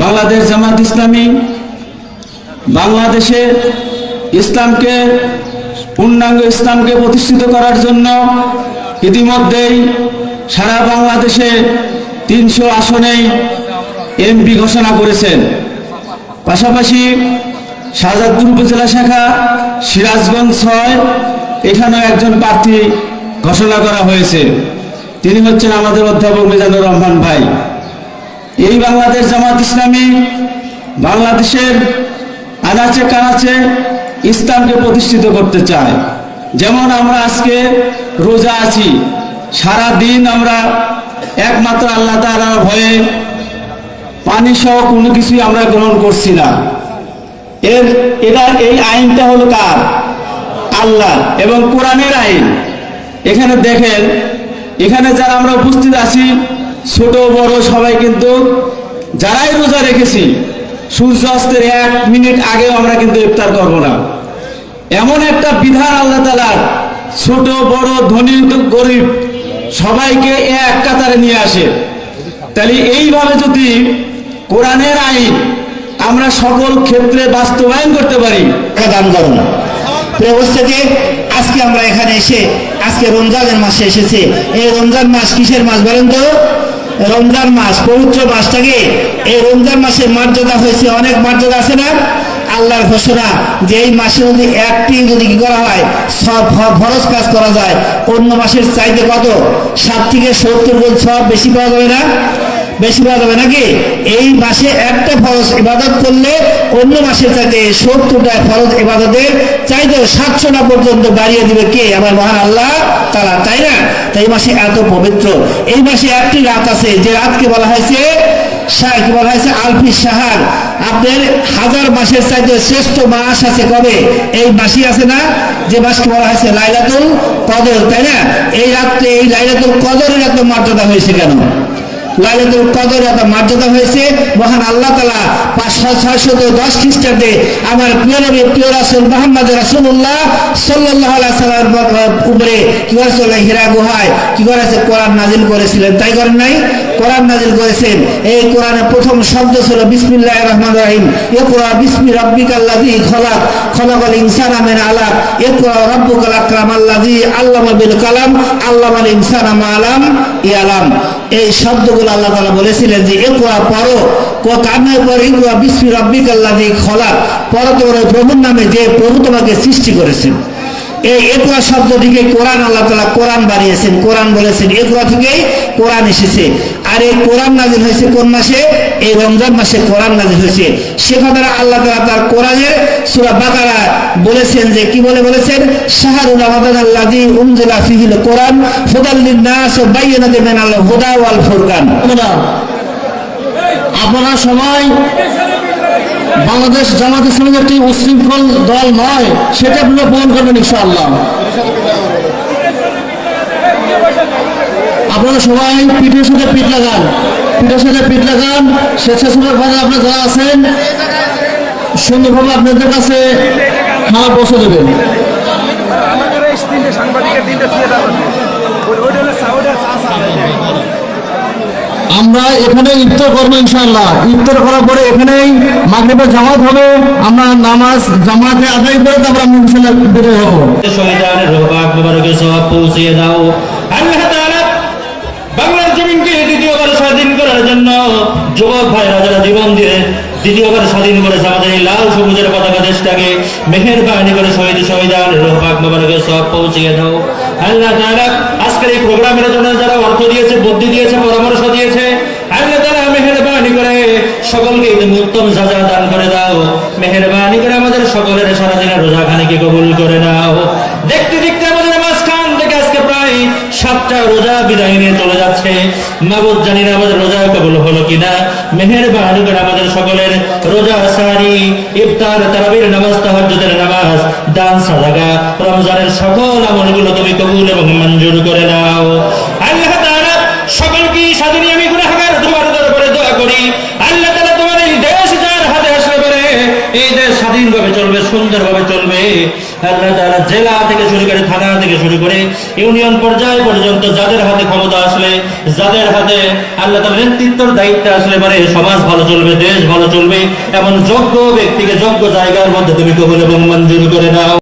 বাংলাদেশ জামাত ইসলামী বাংলাদেশে ইসলামকে, পূর্ণাঙ্গ ইসলামকে প্রতিষ্ঠিত করার জন্য ইতিমধ্যেই সারা বাংলাদেশে তিনশো আসনেই এমপি ঘোষণা করেছেন। পাশাপাশি শাহজাদপুর উপজেলা শাখা সিরাজগঞ্জ ছয়, এখানেও একজন প্রার্থী ঘোষণা করা হয়েছে। তিনি হচ্ছেন আমাদের অধ্যাপক মিজানুর রহমান ভাই। এই বাংলাদেশ জামাত ইসলামী বাংলাদেশের আনাচে কানাচে ইসলামকে প্রতিষ্ঠিত করতে চায়। যেমন আমরা আজকে রোজা আছি সারা দিন আমরা একমাত্র আল্লাহ তাআলার ভয়ে পানি সহ কোনো কিছুই আমরা গ্রহণ করছি না। এর এটা এই আইনটা হলো কার? আল্লাহ এবং কোরআনের আইন। এখানে দেখেন, এখানে যারা আমরা উপস্থিত আছি ছোট, বড় সবাই কিন্তু যারাই রোজা রেখেছি সূর্য অস্তের এক মিনিট আগেও আমরা কিন্তু ইফতার করব না। এমন একটা বিধান আল্লাহ তালার ছোট, বড়, ধনী, গরিব সবাইকে এক কাতারে নিয়ে আসে। তাহলে এইভাবে যদি কোরআনের আইন আমরা সকল ক্ষেত্রে বাস্তবায়ন করতে পারি দান করুন উপস্থিতি, আজকে আমরা এখানে এসে, আজকে রমজানের মাসে এসেছে। এই রমজান মাস কিসের মাস বলেন তো? রমজান মাস, পবিত্র মাসটাকে এই রমজান মাসের মর্যাদা হয়েছে, অনেক মর্যাদা আছে না? আল্লাহর ঘোষণা যে এই মাসে যদি একটি যদি কি করা হয়, সব ভরস কাজ করা যায়। অন্য মাসের চাইতে কত? ষাট থেকে সত্তর গুণ সব বেশি পাওয়া যাবে না? বেশি পাওয়া যাবে নাকি? এই মাসে একটা ফরজ ইবাদত করলে অন্য মাসের চাইতে সত্তরটা ফরজ ইবাদতের চাইতে সাতশো না পর্যন্ত বাড়িয়ে দিবে কে? আমার মহান আল্লাহ তারা তাই না? তাই মাসে এত পবিত্র। এই মাসে একটি রাত আছে, যে রাতকে বলা হয়েছে বলা হয়েছে? আলফি সাহার আপনার হাজার মাসের চাইতে শ্রেষ্ঠ মাস আছে কবে? এই মাসই আছে না? যে মাসকে বলা হয়েছে লাইলাতুল কদর, তাই না? এই রাত্রে, এই লাইলাতুল কদরের এত মর্যাদা হয়েছে কেন? লাইলাতুল কদর এত মর্যাদা হয়েছে, মহান আল্লাহ তালা পাঁচশো ছয়শত দশ খ্রিস্টাব্দে আমার প্রিয় নবী, প্রিয় রাসুল মোহাম্মদ রাসুল্লাহ সাল্লাহ সাল্লামের উপরে কি করেছিল হীরা গুহায় কি করেছে? কোরআন নাজিল করেছিলেন। তাই করেন নাই? কোরআন নাজিল করেছেন। এই কোরআনের প্রথম শব্দ ছিল বিসমিল্লাহ রহমান রাহিম। ইকরা বিসমি রাব্বিকাল্লাযী খলাক, খলাকাল ইনসানা মিন আলাক। ইকরা রাব্বুকাল আকরাম আল্লাযী আল্লামা বিল কালাম, আল্লামাল ইনসানা মা আলাম এই শব্দগুলো আল্লাহ তালা বলেছিলেন যে, ইকরা পড়ো। কো কান্নার পর ইকরা বিসমি রাব্বিকাল্লাযী খলাক। পড়ো তোমার প্রভুর নামে যে প্রভু তোমাকে সৃষ্টি করেছেন। এই একরা শব্দটিকে কোরআন, আল্লাহ তালা কোরআন বানিয়েছেন। কোরআন বলেছেন একরা থেকেই কোরআন এসেছে। আর এই কোরআন নাজিল হয়েছে কোন মাসে? এই রমজান মাসে কোরআন নাজিল হয়েছে। সে কথাটা আল্লাহ তালা তার কোরআনের সুরা বাকারা বলেছেন যে, কি বলে বলেছেন? শাহরুল রমাদান আল্লাহি উমজিলা ফিহিল কোরআন হুদাল্লিন নাস ও বাইয়ানাতি মিনাল হুদা ওয়াল ফুরকান। আপনারা সবাই বাংলাদেশ জামাত ইসলামের একটি উশৃঙ্খল দল নয়, সেটা আপনারা প্রমাণ করবেন ইনশাআল্লাহ। আপনারা সবাই পিঠের সাথে পিঠ লাগান। পিঠের সাথে পিঠ লাগান। স্বেচ্ছাসেবক ভাবে আপনারা যারা আছেন, সুন্দরভাবে আপনাদের কাছে খাওয়া পৌঁছে দেবেন। সাংবাদিকের আমরা এখানে ইফতার করব ইনশাআল্লাহ। ইফতার করার পরে এখানেই মাগরিবের জামাত হবে। আমরা নামাজ জামাতে আদায় করে তারপর আমরা ইনশাআল্লাহ বের হব শহীদানের সওয়াব দাও। আল্লাহ তাআলা বাংলার জমিনকে দ্বিতীয়বার স্বাধীন করার জন্য যুবক ভাইরা যারা জীবন দিয়ে দ্বিতীয়বার স্বাধীন করেছে, আমাদের এই লাল সবুজের পতাকা দেশটাকে মেহেরবানি করে শহীদ শহীদান রোবাক মোবারকে সওয়াব পৌঁছিয়ে দাও। আল্লাহ তাআলা আজকের এই প্রোগ্রামের জন্য যারা অর্থ দিয়েছে, বুদ্ধি দিয়েছে, পরামর্শ দিয়েছে, আল্লাহ তাআলা মেহেরবানি করে সকলকে তুমি উত্তম সাজা দান করে দাও। মেহেরবানি করে আমাদের সকলের সারাদিনের রোজাখানিকে কবুল করে নাও। দেখতে দেখতে আমাদের মাঝখান থেকে আজকে প্রায় সাতটা রোজা বিদায় নিয়ে চলে যাচ্ছে। মাবুদ জানি না আমাদের রোজা কবুল হলো কিনা? মেহেরবানি করে আমাদের সকলের রোজা সারি, ইফতার, তারাবির, নামাজ, তাহাজ্জুদের নামাজ দান সাদাকা রমজানের সকল আমলগুলো তুমি কবুল এবং মঞ্জুর করে নাও। আল্লাহ সকলকে স্বাধীন আমি গুনাহগার তোমার দরবারে দোয়া করি আল্লাহ তাআলা তোমার এই দেশ যার হাতে আসলে পারে এই দেশ স্বাধীনভাবে চলবে চলবে সুন্দরভাবে চলবে। আল্লাহ তারা জেলা থেকে শুরু করে থানা থেকে শুরু করে ইউনিয়ন পর্যায় পর্যন্ত যাদের হাতে ক্ষমতা আসলে, যাদের হাতে আল্লাহ তার নেতৃত্বের দায়িত্ব আসলে পারে সমাজ ভালো চলবে, দেশ ভালো চলবে, এমন যোগ্য ব্যক্তিকে যোগ্য জায়গার মধ্যে তুমি কবল এবং মঞ্জুর করে নাও।